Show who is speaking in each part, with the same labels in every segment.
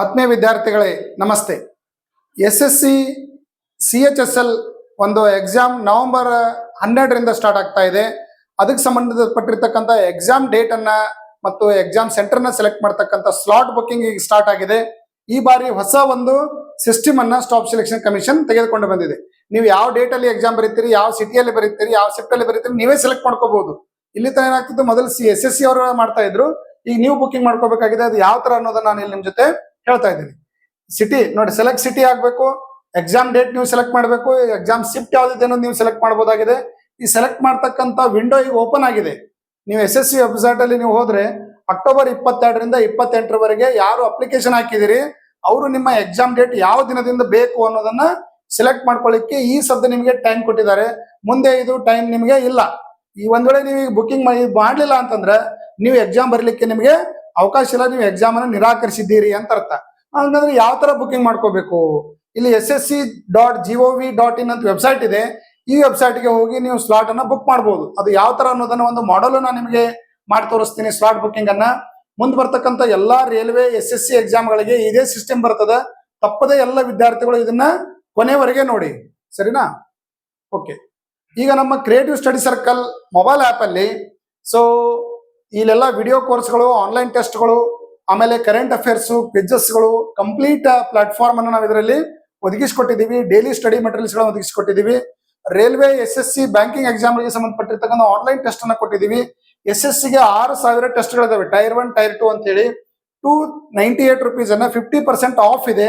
Speaker 1: ಆತ್ಮೀಯ ವಿದ್ಯಾರ್ಥಿಗಳೇ, ನಮಸ್ತೆ. S S C C H S L ಒಂದು ಎಕ್ಸಾಮ್ ನವೆಂಬರ್ ಹನ್ನೆರಡರಿಂದ ಸ್ಟಾರ್ಟ್ ಆಗ್ತಾ ಇದೆ. ಅದಕ್ಕೆ ಸಂಬಂಧಪಟ್ಟಿರ್ತಕ್ಕಂಥ ಎಕ್ಸಾಮ್ ಡೇಟ್ ಅನ್ನ ಮತ್ತು ಎಕ್ಸಾಮ್ ಸೆಂಟರ್ನ ಸೆಲೆಕ್ಟ್ ಮಾಡ್ತಕ್ಕಂಥ ಸ್ಲಾಟ್ ಬುಕ್ಕಿಂಗ್ ಈಗ ಸ್ಟಾರ್ಟ್ ಆಗಿದೆ. ಈ ಬಾರಿ ಹೊಸ ಒಂದು ಸಿಸ್ಟಮ್ ಅನ್ನ ಸ್ಟಾಪ್ ಸೆಲೆಕ್ಷನ್ ಕಮಿಷನ್ ತೆಗೆದುಕೊಂಡು ಬಂದಿದೆ. ನೀವು ಯಾವ ಡೇಟ್ ಅಲ್ಲಿ ಎಕ್ಸಾಮ್ ಬರೀತೀರಿ, ಯಾವ ಸಿಟಿಯಲ್ಲಿ ಬರೀತೀರಿ, ಯಾವ ಶಿಫ್ಟ್ ಅಲ್ಲಿ ಬರೀತೀರಿ, ನೀವೇ ಸೆಲೆಕ್ಟ್ ಮಾಡ್ಕೋಬಹುದು. ಇಲ್ಲಿ ತನ ಏನಾಗ್ತಿತ್ತು ಮೊದಲು ಸಿ ಎಸ್ ಎಸ್ ಸಿ ಅವರು ಮಾಡ್ತಾ ಇದ್ರು. ಈಗ ನೀವು ಬುಕ್ಕಿಂಗ್ ಮಾಡ್ಕೋಬೇಕಾಗಿದೆ. ಅದು ಯಾವ ತರ ಅನ್ನೋದನ್ನ ನಾನು ಇಲ್ಲಿ ನಿಮ್ ಜೊತೆ ಹೇಳ್ತಾ ಇದ್ದೀನಿ. ಸಿಟಿ ನೋಡಿ ಸೆಲೆಕ್ಟ್ ಸಿಟಿ ಆಗ್ಬೇಕು ಎಕ್ಸಾಮ್ ಡೇಟ್ ನೀವು ಸೆಲೆಕ್ಟ್ ಮಾಡಬೇಕು ಎಕ್ಸಾಮ್ ಶಿಫ್ಟ್ ಯಾವ್ದಿದೆ ಅನ್ನೋದು ನೀವು ಸೆಲೆಕ್ಟ್ ಮಾಡಬಹುದಾಗಿದೆ ಈ ಸೆಲೆಕ್ಟ್ ಮಾಡ್ತಕ್ಕಂಥ ವಿಂಡೋ ಈಗ ಓಪನ್ ಆಗಿದೆ. ನೀವು ಎಸ್ ಎಸ್ ಸಿ ವೆಬ್ಸೈಟ್ ಅಲ್ಲಿ ನೀವು ಹೋದ್ರೆ ಅಕ್ಟೋಬರ್ ಇಪ್ಪತ್ತೆರಡರಿಂದ ಇಪ್ಪತ್ತೆಂಟರವರೆಗೆ ಯಾರು ಅಪ್ಲಿಕೇಶನ್ ಹಾಕಿದಿರಿ, ಅವರು ನಿಮ್ಮ ಎಕ್ಸಾಮ್ ಡೇಟ್ ಯಾವ ದಿನದಿಂದ ಬೇಕು ಅನ್ನೋದನ್ನ ಸೆಲೆಕ್ಟ್ ಮಾಡ್ಕೊಳ್ಳಿಕ್ಕೆ ಈ ಸದ್ದ ನಿಮಗೆ ಟೈಮ್ ಕೊಟ್ಟಿದ್ದಾರೆ. ಮುಂದೆ ಇದು ಟೈಮ್ ನಿಮಗೆ ಇಲ್ಲ. ಈ ಒಂದ್ ವೇಳೆ ನೀವು ಈಗ ಬುಕಿಂಗ್ ಮಾಡಲಿಲ್ಲ ಅಂತಂದ್ರೆ, ನೀವು ಎಕ್ಸಾಮ್ ಬರಲಿಕ್ಕೆ ನಿಮಗೆ ಅವಕಾಶ ಇಲ್ಲ, ನೀವು ಎಕ್ಸಾಮ್ ಅನ್ನು ನಿರಾಕರಿಸಿದ್ದೀರಿ ಅಂತ ಅರ್ಥ. ಹಂಗಂದ್ರೆ ಯಾವ ತರ ಬುಕಿಂಗ್ ಮಾಡ್ಕೋಬೇಕು? ಇಲ್ಲಿ S S C dot G V dot in ಅಂತ ವೆಬ್ಸೈಟ್ ಇದೆ. ಈ ವೆಬ್ಸೈಟ್ಗೆ ಹೋಗಿ ನೀವು ಸ್ಲಾಟ್ ಅನ್ನ ಬುಕ್ ಮಾಡಬಹುದು ಅದು ಯಾವ ತರ ಅನ್ನೋದನ್ನ ಒಂದು ಮಾಡಲ್ ನಾನು ನಿಮಗೆ ಮಾಡಿ ತೋರಿಸ್ತೀನಿ ಸ್ಲಾಟ್ ಬುಕಿಂಗ್ ಅನ್ನ. ಮುಂದೆ ಬರ್ತಕ್ಕಂಥ ಎಲ್ಲಾ ರೈಲ್ವೆ ಎಸ್ ಎಸ್ ಸಿ ಎಕ್ಸಾಮ್ಗಳಿಗೆ ಇದೇ ಸಿಸ್ಟಮ್ ಬರ್ತದ. ತಪ್ಪದೆ ಎಲ್ಲ ವಿದ್ಯಾರ್ಥಿಗಳು ಇದನ್ನ ಕೊನೆವರೆಗೆ ನೋಡಿ. ಸರಿನಾ? ಓಕೆ ಈಗ ನಮ್ಮ creative study circle mobile app ಅಲ್ಲಿ ಸೊ ಇಲ್ಲೆಲ್ಲ ವಿಡಿಯೋ ಕೋರ್ಸ್ಗಳು ಆನ್ಲೈನ್ ಟೆಸ್ಟ್ಗಳು ಆಮೇಲೆ ಕರೆಂಟ್ ಅಫೇರ್ಸ್ಗಳು ಕಂಪ್ಲೀಟ್ ಪ್ಲಾಟ್ಫಾರ್ಮ್ ಅನ್ನು ನಾವು ಇದರಲ್ಲಿ ಒದಗಿಸಿಕೊಟ್ಟಿದ್ದೀವಿ. ಡೈಲಿ ಸ್ಟಡಿ ಮೆಟೀರಿಯಲ್ಸ್ ಗಳನ್ನ ಒದಗಿಸಿಕೊಟ್ಟಿದ್ದೀವಿ. Railway S S C banking ಎಕ್ಸಾಮ್ಗೆ ಸಂಬಂಧಪಟ್ಟಿರ್ತಕ್ಕಂಥ ಆನ್ಲೈನ್ ಟೆಸ್ಟ್ ಅನ್ನು ಕೊಟ್ಟಿದ್ದೀವಿ. ಎಸ್ ಎಸ್ ಸಿಗೆ ಆರು ಸಾವಿರ ಟೆಸ್ಟ್ಗಳಿದಾವೆ ಟೈರ್ ಒನ್ ಟೈರ್ ಟು ಅಂತ ಹೇಳಿ ಟು ನೈಂಟಿ ಏಟ್ ರುಪೀಸ್ ಅನ್ನ ಫಿಫ್ಟಿ ಪರ್ಸೆಂಟ್ ಆಫ್ ಇದೆ.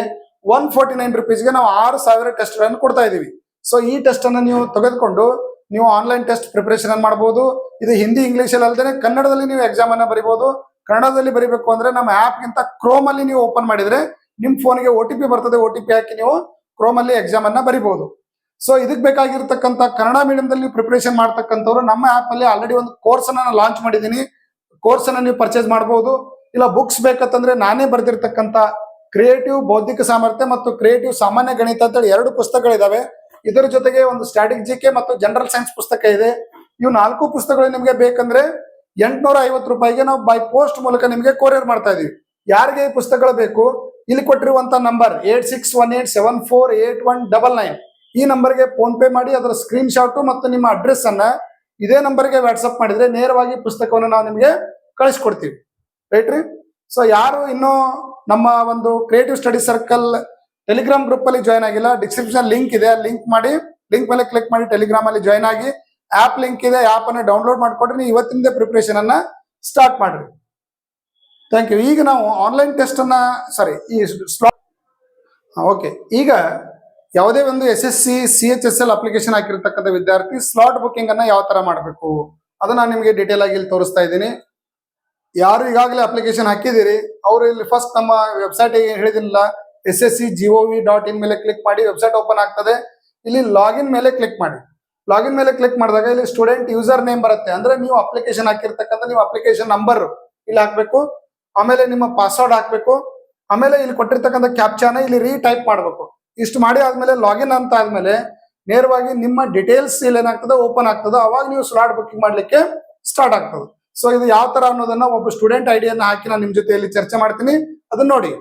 Speaker 1: ಒನ್ ಫೋರ್ಟಿ ನೈನ್ ರುಪೀಸ್ಗೆ ನಾವು ಆರು ಸಾವಿರ ಟೆಸ್ಟ್ಗಳನ್ನು ಕೊಡ್ತಾ ಇದೀವಿ ಸೊ ಈ ಟೆಸ್ಟ್ ಅನ್ನ ನೀವು ತೆಗೆದುಕೊಂಡು ನೀವು ಆನ್ಲೈನ್ ಟೆಸ್ಟ್ ಪ್ರಿಪರೇಷನ್ ಅನ್ನು ಮಾಡಬಹುದು ಇದು ಹಿಂದಿ ಇಂಗ್ಲಿಷ್ ಅಲ್ಲಿ ಅಲ್ಲದೆ ಕನ್ನಡದಲ್ಲಿ ನೀವು ಎಕ್ಸಾಮ್ ಅನ್ನ ಬರಿಬಹುದು ಕನ್ನಡದಲ್ಲಿ ಬರಿಬೇಕು ಅಂದ್ರೆ ನಮ್ಮ ಆಪ್ ಗಿಂತ ಕ್ರೋಮ್ ಅಲ್ಲಿ ನೀವು ಓಪನ್ ಮಾಡಿದ್ರೆ ನಿಮ್ ಫೋನ್ಗೆ ಒ ಟಿ ಪಿ ಬರ್ತದೆ. ಒ ಟಿ ಹಾಕಿ ನೀವು ಕ್ರೋಮ್ ಅಲ್ಲಿ ಎಕ್ಸಾಮ್ ಅನ್ನ ಬರಿಬಹುದು ಸೊ ಇದಕ್ಕೆ ಬೇಕಾಗಿರ್ತಕ್ಕಂಥ ಕನ್ನಡ ಮೀಡಿಯಂದಲ್ಲಿ ನೀವು ಪ್ರಿಪರೇಷನ್ ಮಾಡ್ತಕ್ಕಂಥವ್ರು ನಮ್ಮ ಆಪ್ ಅಲ್ಲಿ ಆಲ್ರೆಡಿ ಒಂದು ಕೋರ್ಸ್ ಅನ್ನ ಲಾಂಚ್ ಮಾಡಿದ್ದೀನಿ. ಕೋರ್ಸ್ ಅನ್ನ ನೀವು ಪರ್ಚೇಸ್ ಮಾಡಬಹುದು ಇಲ್ಲ ಬುಕ್ಸ್ ಬೇಕಂತಂದ್ರೆ ನಾನೇ ಬರೆದಿರ್ತಕ್ಕಂಥ ಕ್ರಿಯೇಟಿವ್ ಬೌದ್ಧಿಕ ಸಾಮರ್ಥ್ಯ ಮತ್ತು ಕ್ರಿಯೇಟಿವ್ ಸಾಮಾನ್ಯ ಗಣಿತ ಅಂತೇಳಿ ಎರಡು ಪುಸ್ತಕಗಳಿದಾವೆ. ಇದರ ಜೊತೆಗೆ ಒಂದು ಸ್ಟ್ರಾಟಜಿಕೆ ಜಿಕೆ ಮತ್ತು ಜನರಲ್ ಸೈನ್ಸ್ ಪುಸ್ತಕ ಇದೆ. ಇವು ನಾಲ್ಕು ಪುಸ್ತಕಗಳು ನಿಮಗೆ ಬೇಕಂದ್ರೆ ಎಂಟ್ನೂರ ಐವತ್ತು ರೂಪಾಯಿಗೆ ನಾವು ಬೈ ಪೋಸ್ಟ್ ಮೂಲಕ ನಿಮಗೆ ಕೊರಿಯರ್ ಮಾಡ್ತಾ ಇದೀವಿ. ಯಾರಿಗೆ ಈ ಪುಸ್ತಕಗಳು ಬೇಕು? ಇಲ್ಲಿ ಕೊಟ್ಟಿರುವಂತ number eight six one eight seven four eight one double nine ಈ ನಂಬರ್ಗೆ ಫೋನ್ ಪೇ ಮಾಡಿ ಅದರ ಸ್ಕ್ರೀನ್ ಶಾಟ್ ಮತ್ತು ನಿಮ್ಮ ಅಡ್ರೆಸ್ ಅನ್ನ ಇದೇ ನಂಬರ್ಗೆ ವಾಟ್ಸಪ್ ಮಾಡಿದ್ರೆ ನೇರವಾಗಿ ಪುಸ್ತಕವನ್ನು ನಾವು ನಿಮಗೆ ಕಳಿಸ್ಕೊಡ್ತೀವಿ. ರೈಟ್ ರೀ? ಸೊ ಯಾರು ಇನ್ನೂ ನಮ್ಮ ಒಂದು creative study circle Telegram group ಅಲ್ಲಿ ಜಾಯ್ನ್ ಆಗಿಲ್ಲ. ಡಿಸ್ಕ್ರಿಪ್ಷನ್ ಲಿಂಕ್ ಇದೆ. ಲಿಂಕ್ ಮಾಡಿ ಲಿಂಕ್ ಮೇಲೆ ಕ್ಲಿಕ್ ಮಾಡಿ ಟೆಲಿಗ್ರಾಮ್ ಅಲ್ಲಿ ಜಾಯ್ನ್ ಆಗಿ ಆಪ್ ಲಿಂಕ್ ಇದೆ. ಆಪ್ ಅನ್ನು ಡೌನ್ಲೋಡ್ ಮಾಡ್ಕೊಡ್ರಿ. ನೀವು ಇವತ್ತಿಂದ ಪ್ರಿಪರೇಷನ್ ಅನ್ನ ಸ್ಟಾರ್ಟ್ ಮಾಡ್ರಿ. ಥ್ಯಾಂಕ್ ಯು ಈಗ ನಾವು ಆನ್ಲೈನ್ ಟೆಸ್ಟ್ ಅನ್ನ ಸಾರಿ ಈ ಸ್ಲಾಟ್ ಓಕೆ ಈಗ ಯಾವುದೇ ಒಂದು S S C C H S L application ಹಾಕಿರ್ತಕ್ಕಂಥ ವಿದ್ಯಾರ್ಥಿ ಸ್ಲಾಟ್ ಬುಕ್ಕಿಂಗ್ ಅನ್ನ ಯಾವ ತರ ಮಾಡಬೇಕು? ಅದನ್ನ ನಾನು ನಿಮಗೆ ಡೀಟೇಲ್ ಆಗಿ ಇಲ್ಲಿ ತೋರಿಸ್ತಾ ಇದ್ದೀನಿ. ಯಾರು ಈಗಾಗಲೇ ಅಪ್ಲಿಕೇಶನ್ ಹಾಕಿದ್ದೀರಿ, ಅವರು ಇಲ್ಲಿ ಫಸ್ಟ್ ನಮ್ಮ website ಹೇಳಿದಿಲ್ಲ. S S C G O dot in ಮೇಲೆ ಕ್ಲಿಕ್ ಮಾಡಿ ವೆಬ್ಸೈಟ್ ಓಪನ್ ಆಗ್ತದೆ. ಇಲ್ಲಿ ಲಾಗಿನ್ ಮೇಲೆ ಕ್ಲಿಕ್ ಮಾಡಿ. ಲಾಗಿನ್ ಮೇಲೆ ಕ್ಲಿಕ್ ಮಾಡಿದಾಗ ಇಲ್ಲಿ ಸ್ಟೂಡೆಂಟ್ ಯೂಸರ್ ನೇಮ್ ಬರುತ್ತೆ. ಅಂದ್ರೆ ನೀವು ಅಪ್ಲಿಕೇಶನ್ ಹಾಕಿರ್ತಕ್ಕಂಥ ನೀವು ಅಪ್ಲಿಕೇಶನ್ ನಂಬರ್ ಇಲ್ಲಿ ಹಾಕ್ಬೇಕು. ಆಮೇಲೆ ನಿಮ್ಮ ಪಾಸ್ವರ್ಡ್ ಹಾಕ್ಬೇಕು. ಆಮೇಲೆ ಇಲ್ಲಿ ಕೊಟ್ಟಿರ್ತಕ್ಕಂಥ ಕ್ಯಾಪ್ಚಾನ ಇಲ್ಲಿ ರೀಟೈಪ್ ಮಾಡಬೇಕು. ಇಷ್ಟು ಮಾಡಿ ಆದ್ಮೇಲೆ ಲಾಗಿನ್ ಅಂತ ಆದ್ಮೇಲೆ ನೇರವಾಗಿ ನಿಮ್ಮ ಡೀಟೇಲ್ಸ್ ಇಲ್ಲಿ ಏನಾಗ್ತದೆ? ಓಪನ್ ಆಗ್ತದೆ. ಅವಾಗ ನೀವು ಸ್ಲಾಟ್ ಬುಕ್ಕಿಂಗ್ ಮಾಡ್ಲಿಕ್ಕೆ ಸ್ಟಾರ್ಟ್ ಆಗ್ತದೆ. ಸೊ ಇದು ಯಾವ ತರ ಅನ್ನೋದನ್ನ ಒಬ್ಬ ಸ್ಟೂಡೆಂಟ್ ಐಡಿಯನ್ನ ಹಾಕಿ ನಾನು ನಿಮ್ ಜೊತೆಯಲ್ಲಿ ಚರ್ಚೆ ಮಾಡ್ತೀನಿ. ಅದನ್ನ ನೋಡಿ.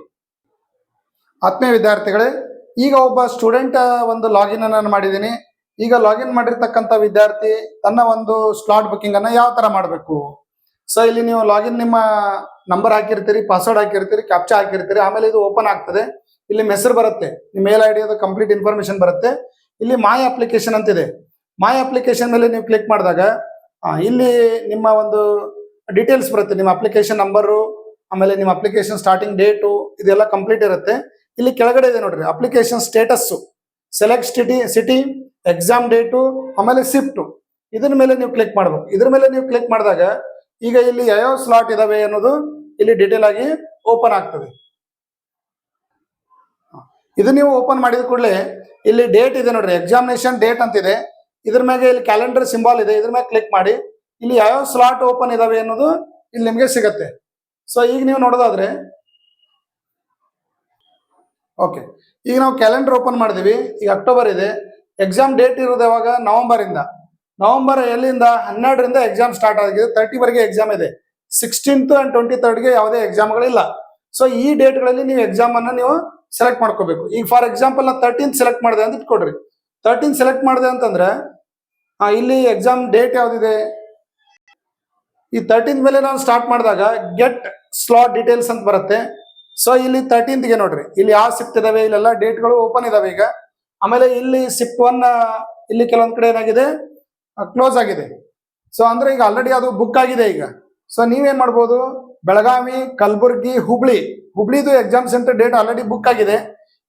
Speaker 1: ಆತ್ಮೀಯ ವಿದ್ಯಾರ್ಥಿಗಳೇ, ಈಗ ಒಬ್ಬ ಸ್ಟೂಡೆಂಟ್ ಒಂದು ಲಾಗಿನ್ ಅನ್ನ ನಾನು ಮಾಡಿದ್ದೀನಿ. ಈಗ ಲಾಗಿನ್ ಮಾಡಿರ್ತಕ್ಕಂಥ ವಿದ್ಯಾರ್ಥಿ ತನ್ನ ಒಂದು ಸ್ಲಾಟ್ ಬುಕ್ಕಿಂಗ್ ಅನ್ನ ಯಾವ ತರ ಮಾಡಬೇಕು? ಸೊ ಇಲ್ಲಿ ನೀವು ಲಾಗಿನ್ ನಿಮ್ಮ ನಂಬರ್ ಹಾಕಿರ್ತೀರಿ ಪಾಸ್ವರ್ಡ್ ಹಾಕಿರ್ತೀರಿ ಕ್ಯಾಪ್ಚಾ ಹಾಕಿರ್ತೀರಿ, ಆಮೇಲೆ ಇದು ಓಪನ್ ಆಗ್ತದೆ. ಇಲ್ಲಿ ಹೆಸರು ಬರುತ್ತೆ, ನಿಮ್ಮ ಮೇಲ್ ಐ ಡಿ ಅದು ಕಂಪ್ಲೀಟ್ ಇನ್ಫಾರ್ಮೇಶನ್ ಬರುತ್ತೆ. ಇಲ್ಲಿ ಮಾಯ ಅಪ್ಲಿಕೇಶನ್ ಅಂತಿದೆ. ಮಾಯ್ ಅಪ್ಲಿಕೇಶನ್ ಮೇಲೆ ನೀವು ಕ್ಲಿಕ್ ಮಾಡಿದಾಗ ಇಲ್ಲಿ ನಿಮ್ಮ ಒಂದು ಡೀಟೇಲ್ಸ್ ಬರುತ್ತೆ, ನಿಮ್ಮ ಅಪ್ಲಿಕೇಶನ್ ನಂಬರು ಆಮೇಲೆ ನಿಮ್ಮ ಅಪ್ಲಿಕೇಶನ್ ಸ್ಟಾರ್ಟಿಂಗ್ ಡೇಟು ಇದೆಲ್ಲ ಕಂಪ್ಲೀಟ್ ಇರುತ್ತೆ. ಇಲ್ಲಿ ಕೆಳಗಡೆ ಇದೆ ನೋಡ್ರಿ application status select city city exam date ಆಮೇಲೆ ಸಿಫ್ಟು ಇದ್ರ ಮೇಲೆ ನೀವು ಕ್ಲಿಕ್ ಮಾಡ್ಬೇಕು. ಇದ್ರ ಮೇಲೆ ನೀವು ಕ್ಲಿಕ್ ಮಾಡಿದಾಗ ಈಗ ಇಲ್ಲಿ ಯಾವ ಸ್ಲಾಟ್ ಇದಾವೆ ಅನ್ನೋದು ಇಲ್ಲಿ ಡೀಟೇಲ್ ಆಗಿ ಓಪನ್ ಆಗ್ತದೆ. ಇದು ನೀವು ಓಪನ್ ಮಾಡಿದ ಕೂಡಲೇ ಇಲ್ಲಿ ಡೇಟ್ ಇದೆ ನೋಡ್ರಿ ಎಕ್ಸಾಮಿನೇಷನ್ ಡೇಟ್ ಅಂತಿದೆ. ಇದ್ರ ಮ್ಯಾಗೆ ಇಲ್ಲಿ ಕ್ಯಾಲೆಂಡರ್ ಸಿಂಬಾಲ್ ಇದೆ, ಇದ್ರ ಮ್ಯಾಗೆ ಕ್ಲಿಕ್ ಮಾಡಿ. ಇಲ್ಲಿ ಯಾವ ಸ್ಲಾಟ್ ಓಪನ್ ಇದಾವೆ ಅನ್ನೋದು ಇಲ್ಲಿ ನಿಮಗೆ ಸಿಗತ್ತೆ. ಸೊ ಈಗ ನೀವು ನೋಡೋದಾದ್ರೆ ಓಕೆ ಈಗ ನಾವು ಕ್ಯಾಲೆಂಡರ್ ಓಪನ್ ಮಾಡಿದೀವಿ. ಈಗ ಅಕ್ಟೋಬರ್ ಇದೆ. ಎಕ್ಸಾಮ್ ಡೇಟ್ ಇರೋದು ಯಾವಾಗ? ನವೆಂಬರ್ ಇಂದ. ನವೆಂಬರ್ ಎಲ್ಲಿಂದ? ಹನ್ನೆರಡರಿಂದ ಎಕ್ಸಾಮ್ ಸ್ಟಾರ್ಟ್ ಆಗಿದೆ. ತರ್ಟಿ ವರೆಗೆ ಎಕ್ಸಾಮ್ ಇದೆ. ಸಿಕ್ಸ್ಟೀನ್ತ್ ಅಂಡ್ ಟ್ವೆಂಟಿ ತರ್ಡ್ಗೆ ಯಾವುದೇ ಎಕ್ಸಾಮ್ಗಳಿಲ್ಲ ಸೊ ಈ ಡೇಟ್ಗಳಲ್ಲಿ ನೀವು ಎಕ್ಸಾಮ್ ಅನ್ನು ನೀವು ಸೆಲೆಕ್ಟ್ ಮಾಡ್ಕೋಬೇಕು. ಈಗ ಫಾರ್ ಎಕ್ಸಾಂಪಲ್ ನಾ ತರ್ಟೀನ್ ಸೆಲೆಕ್ಟ್ ಮಾಡಿದೆ ಅಂತ ಇಟ್ಕೊಡ್ರಿ. ತರ್ಟೀನ್ ಸೆಲೆಕ್ಟ್ ಮಾಡಿದೆ ಅಂತಂದ್ರೆ ಇಲ್ಲಿ ಎಕ್ಸಾಮ್ ಡೇಟ್ ಯಾವ್ದಿದೆ? ಈ ತರ್ಟೀನ್ ಮೇಲೆ ನಾನು ಸ್ಟಾರ್ಟ್ ಮಾಡಿದಾಗ ಗೆಟ್ ಸ್ಲಾಟ್ ಡೀಟೇಲ್ಸ್ ಅಂತ ಬರುತ್ತೆ. ಸೊ ಇಲ್ಲಿ ತರ್ಟೀನ್ತ್ಗೆ ನೋಡ್ರಿ. ಇಲ್ಲಿ ಯಾವ ಶಿಫ್ಟ್ ಇದಾವೆ? ಇಲ್ಲೆಲ್ಲ ಡೇಟ್ಗಳು ಓಪನ್ ಇದಾವೆ ಈಗ. ಆಮೇಲೆ ಇಲ್ಲಿ ಶಿಫ್ಟ್ ಒನ್ ಇಲ್ಲಿ ಕೆಲವೊಂದ್ ಕಡೆ ಏನಾಗಿದೆ? ಕ್ಲೋಸ್ ಆಗಿದೆ. ಸೊ ಅಂದ್ರೆ ಈಗ ಆಲ್ರೆಡಿ ಅದು ಬುಕ್ ಆಗಿದೆ ಈಗ. ಸೊ ನೀವೇನ್ ಮಾಡ್ಬೋದು? Belagavi, Kalaburagi, Hubli. ಹುಬ್ಳಿದು exam centre date already book ಆಗಿದೆ.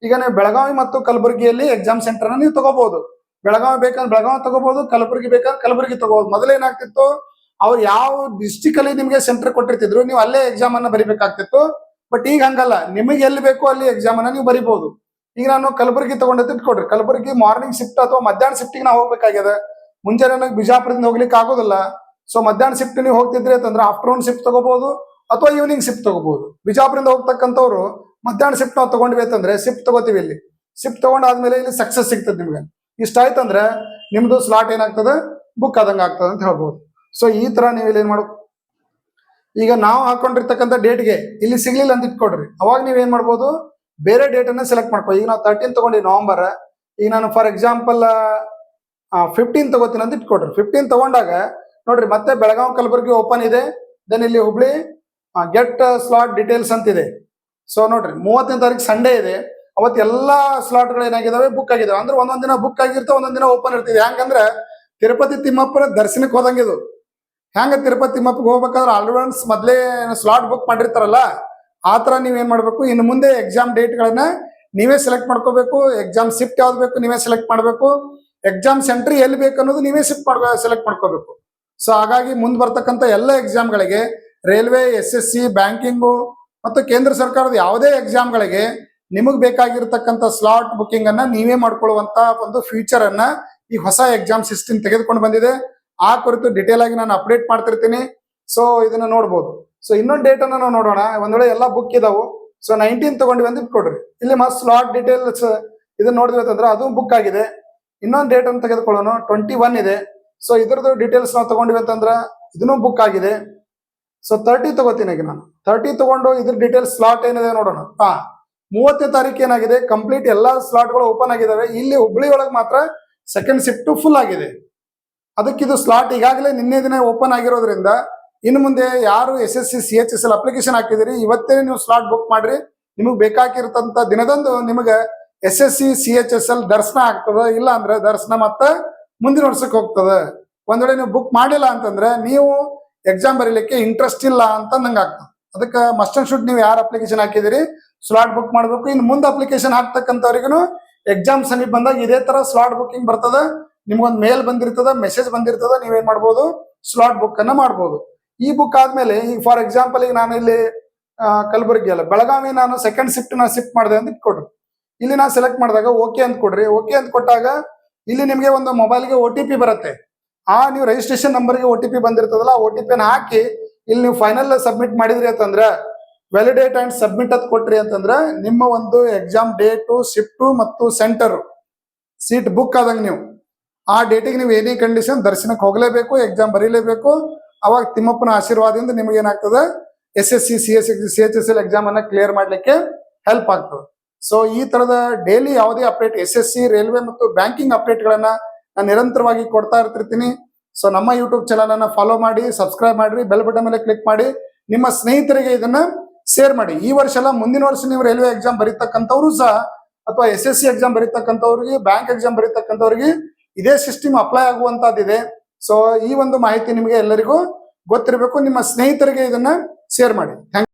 Speaker 1: ಈಗ ನೀವು ಬೆಳಗಾವಿ ಮತ್ತು ಕಲಬುರ್ಗಿಯಲ್ಲಿ ಎಕ್ಸಾಮ್ ಸೆಂಟರ್ ನೀವು ತಗೋಬಹುದು ಬೆಳಗಾವಿ ಬೇಕಂದ್ರೆ ಬೆಳಗಾವಿ ತಗೋಬಹುದು ಕಲಬುರ್ಗಿ ಬೇಕಂದ್ರೆ ಕಲಬುರ್ಗಿ ತಗೋಬಹುದು ಮೊದಲು ಏನಾಗ್ತಿತ್ತು? ಅವ್ರು ಯಾವ ಡಿಸ್ಟಿಕ್ ಅಲ್ಲಿ ನಿಮ್ಗೆ ಸೆಂಟರ್ ಕೊಟ್ಟಿರ್ತಿದ್ರು, ನೀವು ಅಲ್ಲೇ ಎಕ್ಸಾಮ್ ಅನ್ನ ಬರಿಬೇಕಾಗ್ತಿತ್ತು. ಬಟ್ ಈಗ ಹಂಗಲ್ಲ. ನಿಮಗೆ ಎಲ್ಲಿ ಬೇಕೋ ಅಲ್ಲಿ ಎಕ್ಸಾಮ್ ಅನ್ನ ನೀವು ಬರಿಬಹುದು ಈಗ ನಾನು ಕಲಬುರಗಿ ತಗೊಂಡಿದ್ದು ಇಟ್ಕೊಡ್ರಿ ಕಲಬುರಗಿ ಮಾರ್ನಿಂಗ್ ಶಿಫ್ಟ್ ಅಥವಾ ಮಧ್ಯಾಹ್ನ ಶಿಫ್ಟಿಗೆ ನಾವು ಹೋಗ್ಬೇಕಾಗ್ಯದ ಮುಂಜಾನೆ ನನಗೆ ಬಿಜಾಪುರದಿಂದ ಹೋಗ್ಲಿಕ್ಕೆ ಆಗೋದಿಲ್ಲ. ಸೊ ಮಧ್ಯಾಹ್ನ ಶಿಫ್ಟ್ ನೀವು ಹೋಗ್ತಿದ್ರೆ ಅಂತಂದ್ರೆ ಆಫ್ಟರ್ನೂನ್ ಶಿಫ್ಟ್ ತಗೋಬಹುದು ಅಥವಾ ಈವ್ನಿಂಗ್ ಶಿಫ್ಟ್ ತಗೋಬಹುದು ಬಿಜಾಪುರದಿಂದ ಹೋಗ್ತಕ್ಕಂಥವ್ರು ಮಧ್ಯಾಹ್ನ ಶಿಫ್ಟ್ ನಾವು ತಗೊಂಡ್ವಿ ಅಂತಂದ್ರೆ ಶಿಫ್ಟ್ ತಗೋತೀವಿ ಇಲ್ಲಿ. ಶಿಫ್ಟ್ ತಗೊಂಡಾದ್ಮೇಲೆ ಇಲ್ಲಿ ಸಕ್ಸಸ್ ಸಿಗ್ತದೆ ನಿಮ್ಗೆ. ಇಷ್ಟ ಆಯ್ತಂದ್ರೆ ನಿಮ್ದು ಸ್ಲಾಟ್ ಏನಾಗ್ತದೆ? ಬುಕ್ ಆದಂಗೆ ಆಗ್ತದೆ ಅಂತ ಹೇಳ್ಬೋದು. ಸೊ ಈ ತರ ನೀವು ಇಲ್ಲಿ ಏನ್ ಮಾಡು ಈಗ ನಾವು ಹಾಕೊಂಡಿರ್ತಕ್ಕಂಥ ಡೇಟ್ಗೆ ಇಲ್ಲಿ ಸಿಗ್ಲಿಲ್ಲ ಅಂತ ಇಟ್ಕೊಡ್ರಿ ಅವಾಗ ನೀವ್ ಏನ್ ಮಾಡ್ಬೋದು? ಬೇರೆ ಡೇಟ್ ಅನ್ನ ಸೆಲೆಕ್ಟ್ ಮಾಡ್ಕೊ. ಈಗ ನಾವು ತರ್ಟೀನ್ ತಗೊಂಡಿ ನವೆಂಬರ್ ಈಗ ನಾನು ಫಾರ್ ಎಕ್ಸಾಂಪಲ್ ಫಿಫ್ಟೀನ್ ತಗೋತೀನಿ ಅಂತ ಇಟ್ಕೊಡ್ರಿ ಫಿಫ್ಟೀನ್ ತಗೊಂಡಾಗ ನೋಡ್ರಿ, ಮತ್ತೆ ಬೆಳಗಾವಿ ಕಲಬುರಗಿ ಓಪನ್ ಇದೆ. ದೆನ್ ಇಲ್ಲಿ ಹುಬ್ಳಿ ಗೆಟ್ ಸ್ಲಾಟ್ ಡೀಟೇಲ್ಸ್ ಅಂತ ಇದೆ. ಸೊ ನೋಡ್ರಿ, ಮೂವತ್ತನೇ ತಾರೀಕು ಸಂಡೇ ಇದೆ. ಅವತ್ತು ಎಲ್ಲಾ ಸ್ಲಾಟ್ಗಳು ಏನಾಗಿದಾವೆ? ಬುಕ್ ಆಗಿದಾವೆ. ಅಂದ್ರೆ ಒಂದೊಂದ್ ದಿನ ಬುಕ್ ಆಗಿರ್ತಾವೆ ಒಂದೊಂದ್ ದಿನ ಓಪನ್ ಇರ್ತಿದೆ. ಯಾಕಂದ್ರೆ ತಿರುಪತಿ ತಿಮ್ಮಪ್ಪನ ದರ್ಶನಕ್ಕೆ ಹೋದಂಗಿದು ಹೆಂಗ ತಿರುಪತಿ ತಿಮ್ಮಪ್ಪಗೆ ಹೋಗ್ಬೇಕಾದ್ರೆ ಅಡ್ವಾನ್ಸ್ ಮೊದಲೇ ಸ್ಲಾಟ್ ಬುಕ್ ಮಾಡಿರ್ತಾರಲ್ಲ, ಆ ಥರ ನೀವ್ ಮಾಡಬೇಕು? ಇನ್ನು ಮುಂದೆ ಎಕ್ಸಾಮ್ ಡೇಟ್ಗಳನ್ನ ನೀವೇ ಸೆಲೆಕ್ಟ್ ಮಾಡ್ಕೋಬೇಕು ಎಕ್ಸಾಮ್ ಶಿಫ್ಟ್ ಯಾವ್ದು ಬೇಕು ನೀವೇ ಸೆಲೆಕ್ಟ್ ಮಾಡಬೇಕು ಎಕ್ಸಾಮ್ ಸೆಂಟ್ರಿ ಎಲ್ಲಿ ಬೇಕು ಅನ್ನೋದು ನೀವೇ ಶಿಫ್ಟ್ ಮಾಡ ಸೆಲೆಕ್ಟ್ ಮಾಡ್ಕೋಬೇಕು. ಸೊ ಹಾಗಾಗಿ ಮುಂದೆ ಬರ್ತಕ್ಕಂಥ ಎಲ್ಲ ಎಕ್ಸಾಮ್ಗಳಿಗೆ railway S S C banking ಮತ್ತು ಕೇಂದ್ರ ಸರ್ಕಾರದ ಯಾವುದೇ ಎಕ್ಸಾಮ್ಗಳಿಗೆ ನಿಮಗೆ ಬೇಕಾಗಿರ್ತಕ್ಕಂಥ ಸ್ಲಾಟ್ ಬುಕ್ಕಿಂಗನ್ನು ನೀವೇ ಮಾಡ್ಕೊಳ್ಳುವಂಥ ಒಂದು ಫ್ಯೂಚರ್ ಅನ್ನ ಈ ಹೊಸ ಎಕ್ಸಾಮ್ ಸಿಸ್ಟಮ್ ತೆಗೆದುಕೊಂಡು ಬಂದಿದೆ. ಆ ಕುರಿತು ಡಿಟೇಲ್ ಆಗಿ ನಾನು ಅಪ್ಡೇಟ್ ಮಾಡ್ತಿರ್ತೀನಿ. ಸೊ ಇದನ್ನ ನೋಡ್ಬೋದು. ಸೊ ಇನ್ನೊಂದು ಡೇಟ್ ಅನ್ನ ನಾವು ನೋಡೋಣ. ಒಂದ್ ವೇಳೆ ಎಲ್ಲ ಬುಕ್ ಇದಾವು. ಸೊ ನೈನ್ಟೀನ್ ತಗೊಂಡ್ವಿ ಅಂತ ಕೊಡ್ರಿ. ಇಲ್ಲಿ ಮತ್ ಸ್ಲಾಟ್ ಡೀಟೇಲ್ಸ್ ಇದನ್ನ ನೋಡಿದ್ವಿ ಅಂತಂದ್ರೆ ಅದು ಬುಕ್ ಆಗಿದೆ. ಇನ್ನೊಂದು ಡೇಟ್ ಅನ್ನು ತೆಗೆದುಕೊಳ್ಳೋಣ. ಟ್ವೆಂಟಿ ಒನ್ ಇದೆ. ಸೊ ಇದ್ರದ್ದು ಡೀಟೇಲ್ಸ್ ನಾವು ತಗೊಂಡ್ವಿ ಅಂತಂದ್ರೆ ಇದನ್ನು ಬುಕ್ ಆಗಿದೆ. ಸೊ ತರ್ಟಿ ತಗೋತೀನಿ ಈಗ ನಾನು. ತರ್ಟಿ ತಗೊಂಡು ಇದ್ರ ಡೀಟೇಲ್ಸ್ ಸ್ಲಾಟ್ ಏನಿದೆ ನೋಡೋಣ. ಹಾ, ಮೂವತ್ತನೇ ತಾರೀಕು ಏನಾಗಿದೆ? ಕಂಪ್ಲೀಟ್ ಎಲ್ಲಾ ಸ್ಲಾಟ್ಗಳು ಓಪನ್ ಆಗಿದಾವೆ. ಇಲ್ಲಿ ಹುಬ್ಳಿ ಒಳಗೆ ಮಾತ್ರ ಸೆಕೆಂಡ್ ಶಿಫ್ಟ್ ಫುಲ್ ಆಗಿದೆ. ಅದಕ್ಕಿದು ಸ್ಲಾಟ್ ಈಗಾಗಲೇ ನಿನ್ನೆ ದಿನ ಓಪನ್ ಆಗಿರೋದ್ರಿಂದ ಇನ್ನು ಮುಂದೆ ಯಾರು S S C C H S L application ಹಾಕಿದಿರಿ ಇವತ್ತೇ ನೀವು ಸ್ಲಾಟ್ ಬುಕ್ ಮಾಡ್ರಿ. ನಿಮಗೆ ಬೇಕಾಗಿರ್ತಂತ ದಿನದಂದು ನಿಮಗೆ S S C C H S L ದರ್ಶನ ಆಗ್ತದ ಇಲ್ಲ ಅಂದ್ರೆ ದರ್ಶನ ಮತ್ತೆ ಮುಂದಿನ ವರ್ಷಕ್ಕೆ ಹೋಗ್ತದ. ಒಂದ್ ವೇಳೆ ನೀವು ಬುಕ್ ಮಾಡಿಲ್ಲ ಅಂತಂದ್ರೆ ನೀವು ಎಕ್ಸಾಮ್ ಬರೀಲಿಕ್ಕೆ ಇಂಟ್ರೆಸ್ಟ್ ಇಲ್ಲ ಅಂತ ನಂಗೆ ಆಗ್ತದೆ. ಅದಕ್ಕೆ ಮಸ್ಟ್ ಅಂಡ್ ಶುಡ್ ನೀವು ಯಾರು ಅಪ್ಲಿಕೇಶನ್ ಹಾಕಿದಿರಿ ಸ್ಲಾಟ್ ಬುಕ್ ಮಾಡಬೇಕು. ಇನ್ನು ಮುಂದೆ ಅಪ್ಲಿಕೇಶನ್ ಹಾಕ್ತಕ್ಕಂಥವ್ರಿಗೂ ಎಕ್ಸಾಮ್ ಸಮೀಪ ಬಂದಾಗ ಇದೇ ತರ ಸ್ಲಾಟ್ ಬುಕ್ಕಿಂಗ್ ಬರ್ತದ. ನಿಮ್ಗೊಂದು ಮೇಲ್ ಬಂದಿರ್ತದ ಮೆಸೇಜ್ ಬಂದಿರ್ತದ, ನೀವೇನ್ ಮಾಡ್ಬೋದು? ಸ್ಲಾಟ್ ಬುಕ್ ಅನ್ನ ಮಾಡ್ಬೋದು. ಈ ಬುಕ್ ಆದ್ಮೇಲೆ ಈಗ ಫಾರ್ ಎಕ್ಸಾಂಪಲ್ ಈಗ ನಾನು ಇಲ್ಲಿ ಕಲಬುರಗಿ ಅಲ್ಲ ಬೆಳಗಾವಿ ನಾನು ಸೆಕೆಂಡ್ ಶಿಫ್ಟ್ ನಾ ಶಿಫ್ಟ್ ಮಾಡಿದೆ ಅಂತ ಇಟ್ಕೊಡ್ರಿ. ಇಲ್ಲಿ ನಾ ಸೆಲೆಕ್ಟ್ ಮಾಡಿದಾಗ ಓಕೆ ಅಂತ ಕೊಡ್ರಿ. ಓಕೆ ಅಂತ ಕೊಟ್ಟಾಗ ಇಲ್ಲಿ ನಿಮಗೆ ಒಂದು ಮೊಬೈಲ್ಗೆ ಒ ಟಿ ಪಿ ಬರುತ್ತೆ. ಆ, ನೀವು ರಿಜಿಸ್ಟ್ರೇಷನ್ ನಂಬರ್ಗೆ ಒ ಟಿ ಪಿ ಬಂದಿರ್ತದಲ್ಲ ಒ ಟಿ ಪಿನ ಹಾಕಿ ಇಲ್ಲಿ ನೀವು ಫೈನಲ್ ಸಬ್ಮಿಟ್ ಮಾಡಿದ್ರಿ ಅಂತಂದ್ರೆ ವ್ಯಾಲಿಡೇಟ್ ಅಂಡ್ ಸಬ್ಮಿಟ್ ಅಂತ ಕೊಟ್ರಿ ಅಂತಂದ್ರೆ, ನಿಮ್ಮ ಒಂದು ಎಕ್ಸಾಮ್ ಡೇಟು ಶಿಫ್ಟು ಮತ್ತು ಸೆಂಟರ್ ಸೀಟ್ ಬುಕ್ ಆದಂಗೆ ನೀವು. ಆ ಡೇಟಿಗೆ ನೀವು ಏನೇ ಕಂಡೀಷನ್ ದರ್ಶನಕ್ಕೆ ಹೋಗಲೇಬೇಕು ಎಕ್ಸಾಮ್ ಬರೀಲೇಬೇಕು. ಅವಾಗ ತಿಮ್ಮಪ್ಪನ ಆಶೀರ್ವಾದದಿಂದ ನಿಮಗೆ ಏನಾಗ್ತದೆ? S S C C S C H S L exam ಅನ್ನ ಕ್ಲಿಯರ್ ಮಾಡ್ಲಿಕ್ಕೆ ಹೆಲ್ಪ್ ಆಗ್ತದೆ. ಸೊ ಈ ತರದ ಡೈಲಿ ಯಾವುದೇ update S S C railway ಮತ್ತು ಬ್ಯಾಂಕಿಂಗ್ ಅಪ್ಡೇಟ್ಗಳನ್ನ ನಾನು ನಿರಂತರವಾಗಿ ಕೊಡ್ತಾ ಇರ್ತಿರ್ತೀನಿ. ಸೊ ನಮ್ಮ ಯೂಟ್ಯೂಬ್ ಚಾನಲ್ ಅನ್ನ ಫಾಲೋ ಮಾಡಿ ಸಬ್ಸ್ಕ್ರೈಬ್ ಮಾಡಿ ಬೆಲ್ ಬಟನ್ ಮೇಲೆ ಕ್ಲಿಕ್ ಮಾಡಿ, ನಿಮ್ಮ ಸ್ನೇಹಿತರಿಗೆ ಇದನ್ನ ಶೇರ್ ಮಾಡಿ. ಈ ವರ್ಷ ಅಲ್ಲ, ಮುಂದಿನ ವರ್ಷ ನೀವು ರೈಲ್ವೆ ಎಕ್ಸಾಮ್ ಬರೀತಕ್ಕಂಥವ್ರು ಸಹ, ಅಥವಾ ಎಸ್ ಎಸ್ ಸಿ ಎಕ್ಸಾಮ್ ಬರೀತಕ್ಕಂಥವ್ರಿಗೆ ಬ್ಯಾಂಕ್ ಎಕ್ಸಾಮ್ ಬರೀತಕ್ಕಂಥವ್ರಿಗೆ ಇದೇ ಸಿಸ್ಟಮ್ ಅಪ್ಲೈ ಆಗುವಂತಹದ್ದಿದೆ. ಸೊ ಈ ಒಂದು ಮಾಹಿತಿ ನಿಮಗೆ ಎಲ್ಲರಿಗೂ ಗೊತ್ತಿರಬೇಕು. ನಿಮ್ಮ ಸ್ನೇಹಿತರಿಗೆ ಇದನ್ನ ಶೇರ್ ಮಾಡಿ. ಥ್ಯಾಂಕ್